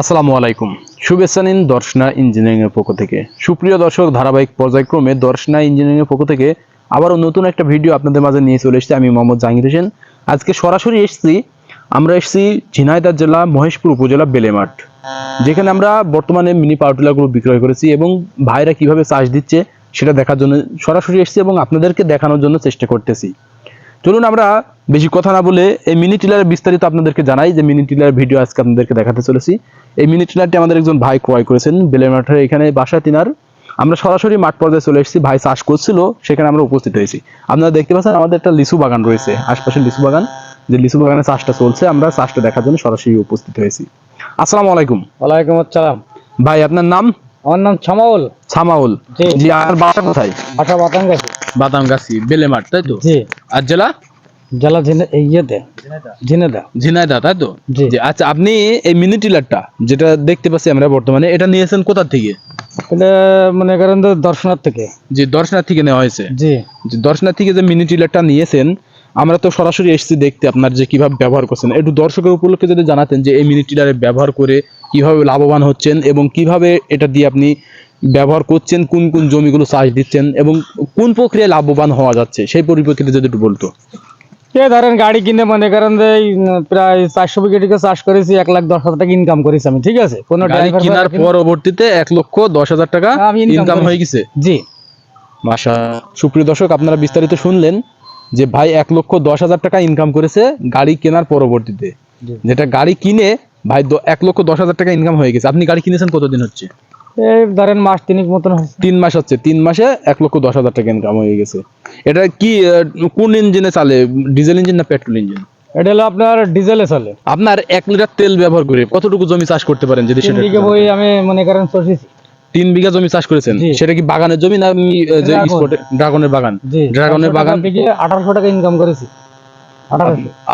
আসসালামু আলাইকুম। শুভেচ্ছা নিন দর্শনা ইঞ্জিনিয়ারিং এর পক্ষ থেকে। সুপ্রিয় দর্শক, ধারাবাহিক পর্যায়ক্রমে দর্শনা ইঞ্জিনিয়ারিং এর পক্ষ থেকে আবারও নতুন একটা ভিডিও আপনাদের মাঝে নিয়ে চলে এসেছি। আমি মোহাম্মদ জাহাঙ্গীর হোসেন। আজকে সরাসরি এসেছি, আমরা এসেছি ঝিনাইদার জেলা, মহেশপুর উপজেলা, বেলেমাঠ। যেখানে আমরা বর্তমানে মিনি পাওয়ার টিলারগুলো বিক্রয় করেছি এবং ভাইরা কীভাবে চার্জ দিচ্ছে সেটা দেখার জন্য সরাসরি এসেছি এবং আপনাদেরকে দেখানোর জন্য চেষ্টা করতেছি। চলুন আমরা বেশি কথা না বলে এই মিনি টিলারের বিস্তারিত আপনাদেরকে জানাই যে মিনি টিলার ভিডিও আজকে আপনাদেরকে দেখাতে চলেছি। এই মিনি টিলারটি আমাদের একজন ভাই ক্রয় করেছেন বেলের মাঠের এখানে বাসায় তিনার। আমরা সরাসরি মাঠ পর্যায়ে চলে এসেছি ভাই চাষ করছিল সেখানে আমরা উপস্থিত হয়েছি। আপনারা দেখতে পাচ্ছেন আমাদের একটা লিচু বাগান রয়েছে আশপাশে লিচু বাগান। যে লিচু বাগানে চাষটা চলছে আমরা চাষটা দেখার জন্য সরাসরি উপস্থিত হয়েছি। আসসালামু আলাইকুম। ওয়ালাইকুম আসসালাম। ভাই আপনার নাম? আমার নাম ছামাউল। ছামাউল। জি। আর বাসা কোথায়? আশা বাতান গেছে বেলে মাঠ তাই তো? জি। আর জেলা? জেলা ইয়েতে। ঝিনেদা ঝিনাইদহ তাই তো? জি। জি, আচ্ছা আপনি এই মিনি টিলারটা যেটা দেখতে পাচ্ছি আমরা বর্তমানে এটা নিয়েছেন কোথা থেকে? এটা মনে করেন দর্শনার থেকে। যে দর্শনার থেকে নেওয়া হয়েছে। জি। যে দর্শনার থেকে যে মিনি টিলারটা নিয়েছেন আমরা তো সরাসরি এসেছি দেখতে আপনার যে কীভাবে ব্যবহার করছেন। একটু দর্শকের উপলক্ষে যদি জানাতেন যে এই মিনি টিলারে ব্যবহার করে কীভাবে লাভবান হচ্ছেন এবং কীভাবে এটা দিয়ে আপনি ব্যবহার করছেন কোন কোন জমিগুলো চাষ দিচ্ছেন এবং কোন প্রক্রিয়ায় লাভবান হওয়া যাচ্ছে সেই পরিপ্রেক্ষিতে যদি একটু বলতো। এ ধরেন গাড়ি কিনে মনে করেন যে প্রায় চারশো বিঘেটিকে চাষ করেছি এক লাখ দশ হাজার টাকা ইনকাম করেছি আমি ঠিক আছে? কোনো গাড়ি ড্রাইভার কেনার পরবর্তীতে এক লক্ষ দশ হাজার টাকা ইনকাম হয়ে গেছে। জি। মাসা সুপ্রিয় দর্শক আপনারা বিস্তারিত শুনলেন যে ভাই এক লক্ষ দশ হাজার টাকা ইনকাম করেছে গাড়ি কেনার পরবর্তীতে। যেটা গাড়ি কিনে ভাই এক লক্ষ দশ হাজার টাকা ইনকাম হয়ে গেছে। আপনি গাড়ি কিনেছেন কতদিন হচ্ছে? এই ধরেন মাস তিনিক মতন হয়েছে। তিন মাস হচ্ছে তিন মাসে এক লক্ষ দশ হাজার টাকা ইনকাম হয়ে গেছে। এটা কি কোন ইঞ্জিনে চালে ডিজেল ইঞ্জিন না পেট্রোল ইঞ্জিন এটা হলো আপনার ডিজেলে চলে। আপনার এক লিটার তেল ব্যবহার করে কতটুকু জমি চাষ করতে পারেন যদি সেটা বই আমি মনে করেন তিন বিঘা জমি চাষ করেছেন? সেটা কি বাগানের জমি না ড্রাগনের বাগান? ড্রাগনের বাগান? আঠারোশো টাকা ইনকাম করেছি।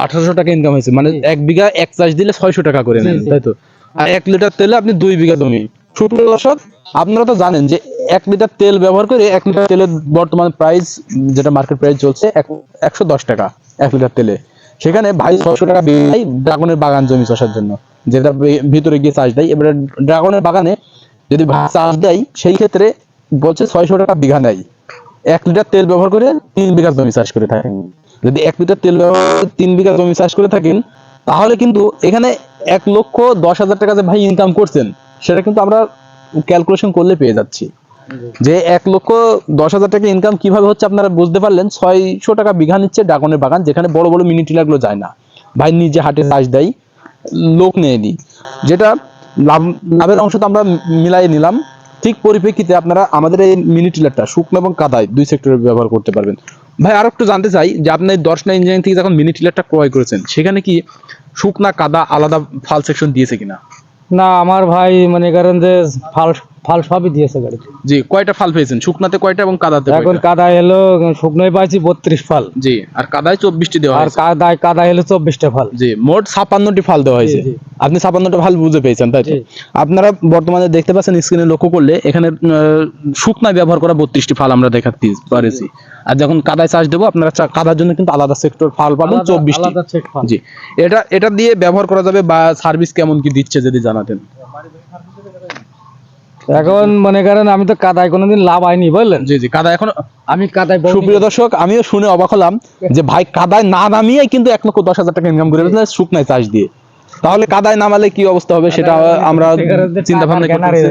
আঠারোশো। টাকা ইনকাম হয়েছে। মানে এক বিঘা এক চাষ দিলে ছয়শো টাকা করে নেন তাই তো? আর এক লিটার তেলে আপনি দুই বিঘা জমি সুপ্রিয় দর্শক, আপনারা তো জানেন যে এক লিটার তেল ব্যবহার করে এক লিটার তেলের বর্তমান প্রাইস যেটা মার্কেট প্রাইস চলছে একশো দশ টাকা এক লিটার তেলে। সেখানে ভাই ছশো টাকা বিঘাই ড্রাগনের বাগান জমি চাষের জন্য, যেটা ভিতরে গিয়ে চাষ দেয়। এবারে ড্রাগনের বাগানে যদি চাষ দেয়, সেই ক্ষেত্রে বলছে ছয়শো টাকা বিঘা নেয়। এক লিটার তেল ব্যবহার করে তিন বিঘা জমি চাষ করে থাকেন। যদি এক লিটার তেল ব্যবহার করে তিন বিঘা জমি চাষ করে থাকেন, তাহলে কিন্তু এখানে এক লক্ষ দশ হাজার টাকা যে ভাই ইনকাম করছেন সেটা কিন্তু আমরা ক্যালকুলেশন করলে পেয়ে যাচ্ছি। যে এক লক্ষ দশ হাজার টাকা ইনকাম কীভাবে হচ্ছে আপনারা বুঝতে পারলেন? ছয়শো টাকা বিঘা নিচ্ছে ড্রাগনের বাগান, যেখানে বড় বড় মিনি টিলারগুলো যায় না। ভাই নিজে হাটে চাষ দেয়, লোক নিয়ে নি। যেটা লাভ, লাভের অংশ তো আমরা মিলাই নিলাম। ঠিক পরিপ্রেক্ষিতে আপনারা আমাদের এই মিনি টিলারটা শুকনো এবং কাদায় দুই সেক্টরে ব্যবহার করতে পারবেন। ভাই আরও একটু জানতে চাই যে আপনি দর্শনা ইঞ্জিনিয়ারিং থেকে যখন মিনি টিলারটা ক্রয় করেছেন, সেখানে কি শুকনা, কাদা আলাদা ফাল সেকশন দিয়েছে কিনা? না আমার ভাই মনে করেন যে ফাল ফাল সবই দিয়েছে গাড়ি জি কয়টা ফাল পেয়েছেন? শুকনাতে কয়টা এবং কাদাতে এখন? কাদা এলো শুকনায় পাইছি বত্রিশ ফাল। জি আর কাদায় চব্বিশটি দেওয়া আর কাদায় কাদা এলো চব্বিশটা ফাল। জি মোট ছাপান্নটি ফাল দেওয়া হয়েছে। জি। আপনি ছাপান্নটা ফাল বুঝে পেয়েছেন তাই আপনারা বর্তমানে দেখতে পাচ্ছেন স্ক্রিনে লক্ষ্য করলে এখানে শুকনা ব্যবহার করা বত্রিশটি ফাল আমরা দেখাতে পারেছি। আর যখন কাদায় চাষ দেবো আপনারা কাদার জন্য কিন্তু আলাদা সেক্টর ফাল পাবেন চব্বিশটি। জি। এটা এটা দিয়ে ব্যবহার করা যাবে বা সার্ভিস কেমন কি দিচ্ছে যদি জানাতেন। এখন মনে করেন আমি তো কাদায় কোনোদিন লাভ হয়নি বুঝলেন? জি জি কাদা এখন আমি কাদায় সুপ্রিয় দর্শক আমিও শুনে অবাক হলাম যে ভাই কাদায় না নামিয়ে কিন্তু এক লক্ষ দশ হাজার টাকা ইনকাম করে শুকনায় চাষ দিয়ে। তাহলে কাদায় নামালে কি অবস্থা হবে সেটা আমরা চিন্তা ভাবনা করতেছি।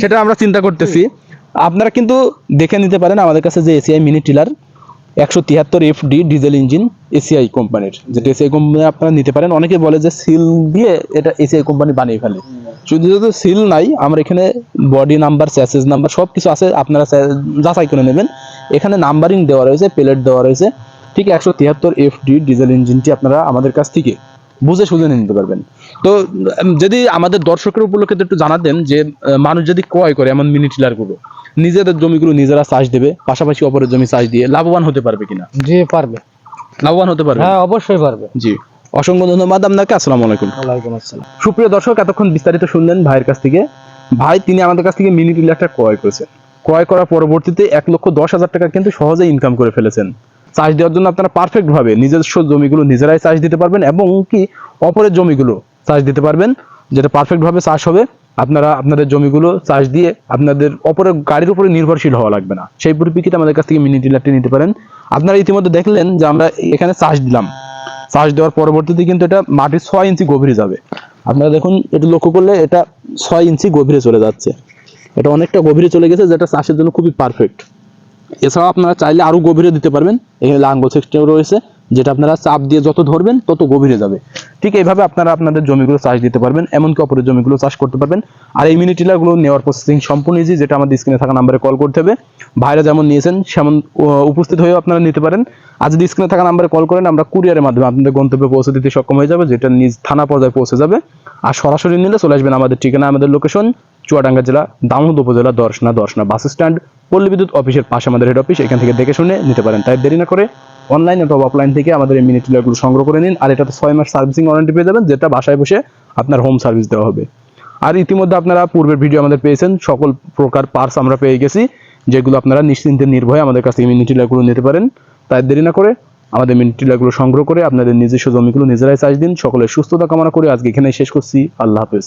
সেটা আমরা চিন্তা করতেছি। আপনারা কিন্তু দেখে নিতে পারেন আমাদের কাছে যে এসিআই মিনি টিলার একশো তিয়াত্তর F D diesel engine ACI কোম্পানির যেটা এসিআই কোম্পানি আপনারা নিতে পারেন। অনেকে বলে যে সিল দিয়ে এটা এসিআই কোম্পানি বানিয়ে ফেলে। শুধু যদি সিল নাই আমরা এখানে বডি নাম্বার স্যাসেজ নাম্বার সব কিছু আছে আপনারা যাচাই করে নেবেন। এখানে নাম্বারিং দেওয়া রয়েছে প্লেট দেওয়া রয়েছে। ঠিক একশো তিয়াত্তর এফ ডি ডিজেল ইঞ্জিনটি আপনারা আমাদের কাছ থেকে বুঝে সুঝে নিতে পারবেন। তো যদি আমাদের দর্শকের উপলক্ষে একটু জানাতেন যে মানুষ যদি ক্রয় করে এমন মিনি টিলারগুলো নিজেদের জমিগুলো নিজেরা চাষ দেবে পাশাপাশি অপরের জমি চাষ দিয়ে লাভবান হতে পারবে কিনা? জি পারবে। লাভবান হতে পারবে? হ্যাঁ অবশ্যই পারবে। জি। অসংখ্য ধন্যবাদ আপনাকে আসসালামু আলাইকুম। ওয়ালাইকুম আসসালাম। সুপ্রিয় দর্শক এতক্ষণ বিস্তারিত শুনলেন ভাইয়ের কাছ থেকে। ভাই তিনি আমাদের কাছ থেকে মিনি টিলারটা ক্রয় করেছেন। ক্রয় করার পরবর্তীতে এক লক্ষ দশ হাজার টাকা কিন্তু সহজে ইনকাম করে ফেলেছেন। চাষ দেওয়ার জন্য আপনারা পারফেক্ট ভাবে নিজস্ব জমিগুলো নিজেরাই চাষ দিতে পারবেন এবং কি অপরের জমিগুলো চাষ দিতে পারবেন। যেটা পারফেক্টভাবে চাষ হবে, আপনারা আপনাদের জমিগুলো চাষ দিয়ে আপনাদের অপরের গাড়ির উপরে নির্ভরশীল হওয়া লাগবে না। সেই পরিপ্রেক্ষিতে আমাদের কাছ থেকে মিনি টিলারটি নিতে পারেন। আপনারা ইতিমধ্যে দেখলেন যে আমরা এখানে চাষ দিলাম। চাষ দেওয়ার পরবর্তীতে কিন্তু এটা মাটির ছয় ইঞ্চি গভীরে যাবে। আপনারা দেখুন, এটা লক্ষ্য করলে এটা ছয় ইঞ্চি গভীরে চলে যাচ্ছে। এটা অনেকটা গভীরে চলে গেছে, যেটা চাষের জন্য খুবই পারফেক্ট এছাড়াও আপনারা চাইলে আরও গভীরে দিতে পারবেন। এখানে লাঙ্গল সিস্টেম রয়েছে, যেটা আপনারা চাপ দিয়ে যত ধরবেন, তত গভীরে যাবে। ঠিক এইভাবে আপনারা আপনাদের জমিগুলো চাষ দিতে পারবেন, এমনকি অপরের জমিগুলো চাষ করতে পারবেন। আর এই মিনি টিলারগুলো নেওয়ার প্রসেসিং সম্পূর্ণ ইজি যেটা আমাদের স্ক্রিনে থাকা নাম্বারে কল করতে হবে। ভাইরা যেমন নিয়েছেন, সেমন উপস্থিত হয়েও আপনারা নিতে পারেন। আর যদি স্ক্রিনে থাকা নাম্বারে কল করেন, আমরা কুরিয়ারের মাধ্যমে আপনাদের গন্তব্যে পৌঁছে দিতে সক্ষম হয়ে যাবে, যেটা নিজ থানা পর্যায়ে পৌঁছে যাবে। আর সরাসরি নিলে চলে আসবেন আমাদের ঠিকানা, আমাদের লোকেশন চুয়াডাঙ্গা জেলা, দামোদ উপজেলা, দর্শনা দর্শনা বাস স্ট্যান্ড, পল্লী বিদ্যুৎ অফিসের পাশে আমাদের হেড অফিস এখান থেকে দেখে শুনে নিতে পারেন। তাই দেরি না করে অনলাইন অথবা অফলাইন থেকে আমাদের এই মিনি টিলারগুলো সংগ্রহ করে নিন, আর এটাতে ছয় মাস সার্ভিসিং ওয়ারেন্টি পেয়ে যাবেন, যেটা বাসায় বসে আপনার হোম সার্ভিস দেওয়া হবে। আর ইতিমধ্যে আপনারা পূর্বের ভিডিও আমাদের পেয়েছেন, সকল প্রকার পার্টস আমরা পেয়ে গেছি, যেগুলো আপনারা নিশ্চিন্তে নির্ভয়ে আমাদের কাছ মিনি টিলারগুলো নিতে পারেন। তাই দেরি না করে আমাদের মিনি টিলারগুলো সংগ্রহ করে আপনাদের নিজস্ব জমিগুলো নিজেরাই চাষ দিন, সকলের সুস্থতা কামনা করে আজকে এখানে শেষ করছি। আল্লাহ হাফেজ।